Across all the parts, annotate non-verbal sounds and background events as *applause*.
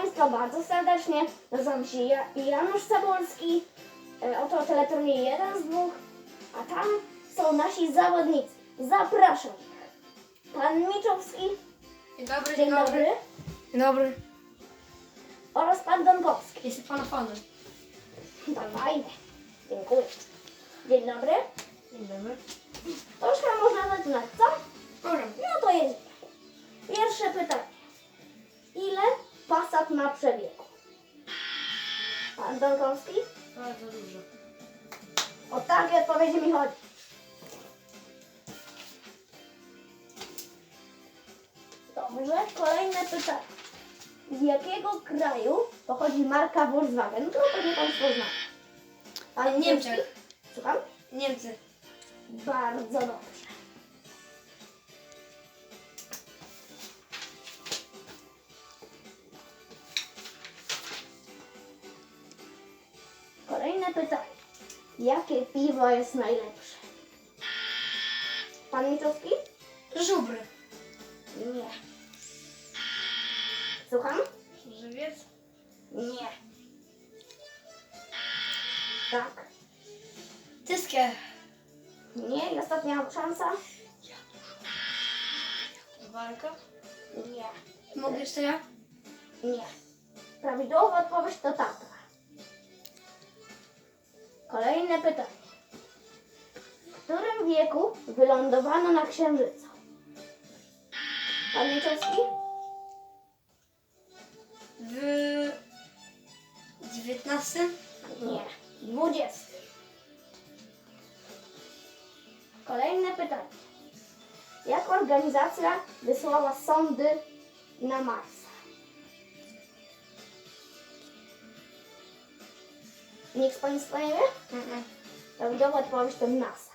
Państwa bardzo serdecznie. Nazywam się ja Janusz Cebulski. E, Oto teleturniej jeden z dwóch. A tam są nasi zawodnicy. Zapraszam ich. Pan Miczowski. Dzień dobry, Dzień dobry. Dzień dobry. Oraz pan Donkowski. Jestem pana fanem. To fajne. Dziękuję. Dzień dobry. Dzień dobry. Bardzo dużo. O takie odpowiedzi mi chodzi. Dobrze, kolejne pytanie. Z jakiego kraju pochodzi marka Volkswagen? To pewnie Państwo zna. Pan Niemczech. Słucham? Niemcy. Bardzo dobrze. Piwo jest najlepsze? Pan Miczowski? Żubry. Nie. Słucham? Żywiec. Nie. Tak. Tyskie. Nie. I ostatnia szansa? Walka. Nie. Mogę jeszcze ja? Nie. Prawidłowa odpowiedź to Tatra. Kolejne pytanie. W którym wieku wylądowano na Księżycu? Pan Mieczowski? W... dziewiętnastym? Nie. 20. Kolejne pytanie. Jak organizacja wysłała sondy na Marsa? Nikt z Państwa nie wie? Mhm. Prawidłowa odpowiedź to NASA.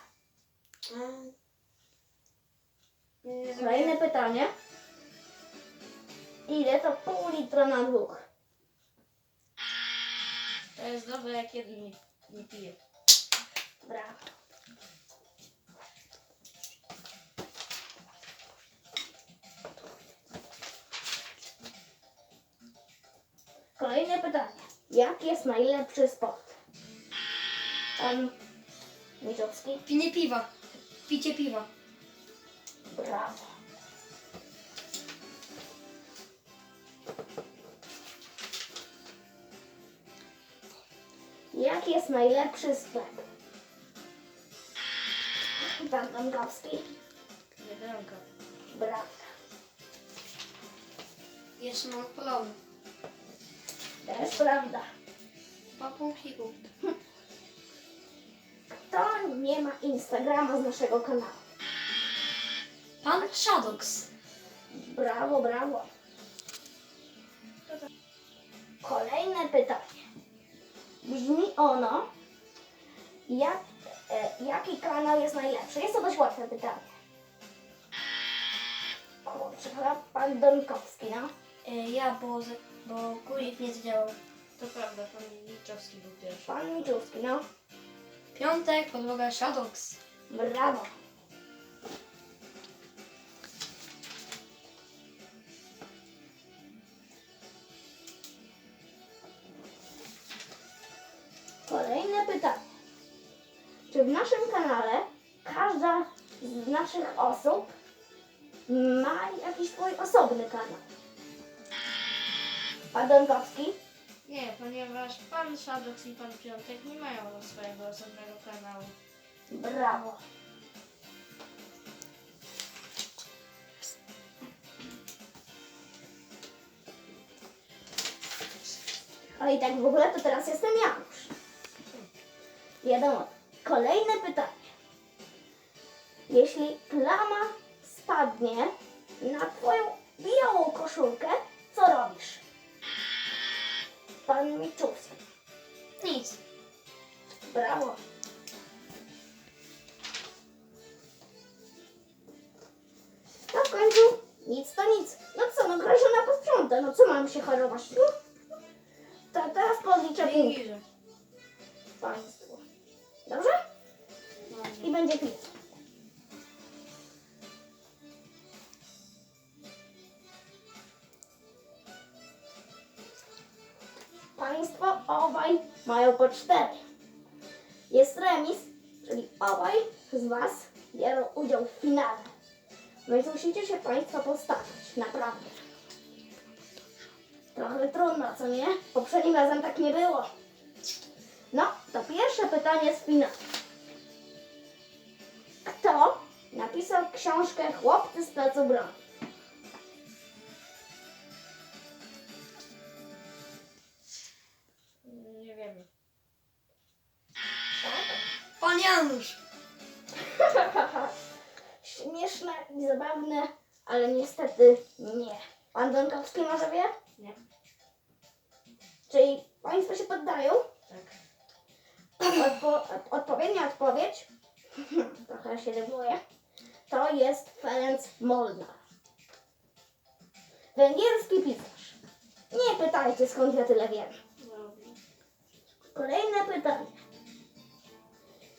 Nie Kolejne pytanie. Ile to pół litra na dwóch? To jest dobre, jak jeden nie, nie pije. Brawo. Kolejne pytanie. Jaki jest najlepszy sport? Pan Miczowski? Pinie piwa. Picie piwa. Brawo. Jaki jest najlepszy sklep? Pan Dąbrowski? Biedronka. Brawo. Jeszcze mam polony. Też prawda. Papą hiku. *laughs* Kto nie ma Instagrama z naszego kanału? Pan Shadows. Brawo, brawo. Kolejne pytanie. Brzmi ono, jak, e, jaki kanał jest najlepszy? Jest to dość łatwe pytanie. Kurczę, chyba pan Donkowski, no. E, ja, bo, bo guzik nie zdziałał. To prawda, pan Liczowski był pierwszy. Pan Miczówski, no. Piątek, podłoga Shadows. Brawo. Kolejne pytanie. Czy w naszym kanale każda z naszych osób ma jakiś swój osobny kanał? Pan Donkowski? Nie, ponieważ pan Shadows i pan Piątek nie mają swojego osobnego kanału. Brawo. O i tak w ogóle to teraz jestem Janusz. Wiadomo. Kolejne pytanie. Jeśli plama spadnie na twoją białą koszulkę? Pan Miczówski. Nic. Brawo. No w końcu nic to nic. No co, no Grażyna posprząta, no co mam się chorować? No, to teraz podliczę punkty Bliżej. państwu. Dobrze? I będzie quiz. mają po cztery. Jest remis, czyli obaj z Was biorą udział w finale. Więc musicie się Państwo postarać, naprawdę. Trochę trudno, co nie? Poprzednim razem tak nie było. No, to pierwsze pytanie z finału. Kto napisał książkę Chłopcy z placu broni? Janusz! *laughs* Śmieszne i zabawne, ale niestety nie. Pan Donkowski może wie? Nie. Czyli Państwo się poddają? Tak. Odpo- odpowiednia odpowiedź, *laughs* trochę się denerwuję, to jest Ferenc Molnar. Węgierski pisarz. Nie pytajcie skąd ja tyle wiem. Kolejne pytanie.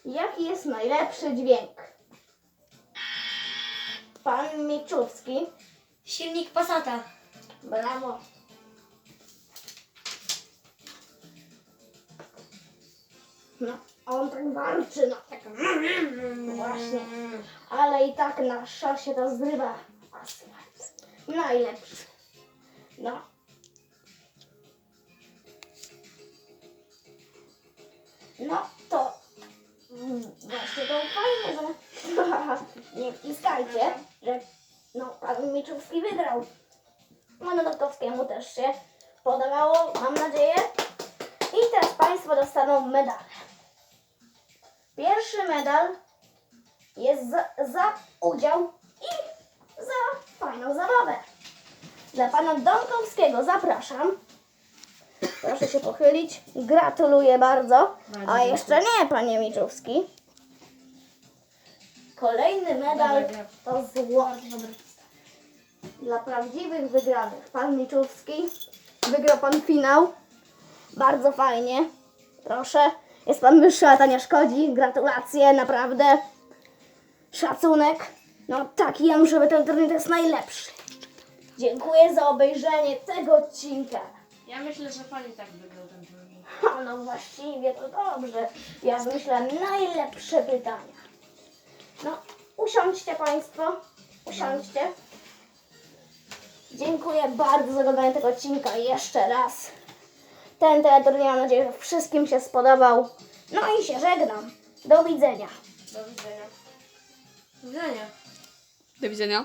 Jaki jest najlepszy dźwięk? Pan Miczówski. Silnik Passata. Brawo. No, on tak warczy, no tak. Właśnie. Ale i tak na szosie to zrywa asfalt. Najlepszy. No. No to właśnie to fajnie, że *laughs* nie wciskajcie, że no pan Miczówski wygrał. Panu Dotkowskiemu też się podobało, mam nadzieję. I teraz Państwo dostaną medale. Pierwszy medal jest za, za udział i za fajną zabawę. Dla Pana Domkowskiego zapraszam. Proszę się pochylić. Gratuluję bardzo. A jeszcze nie, Panie Miczówski. Kolejny medal to złoto dla prawdziwych wygranych. Pan Miczówski, wygrał pan finał. Bardzo fajnie. Proszę. Jest pan wyższy, a to nie szkodzi. Gratulacje, naprawdę. Szacunek. No taki Januszowy ten turniej to jest najlepszy. Dziękuję za obejrzenie tego odcinka. Ja myślę, że pani tak wygrał ten turniej. A no właściwie to dobrze. Ja wymyślę najlepsze pytania. No, usiądźcie Państwo. Usiądźcie. Dziękuję bardzo za oglądanie tego odcinka jeszcze raz. Ten teleturniej mam nadzieję, że wszystkim się spodobał. No i się żegnam. Do widzenia. Do widzenia. Do widzenia. Do widzenia.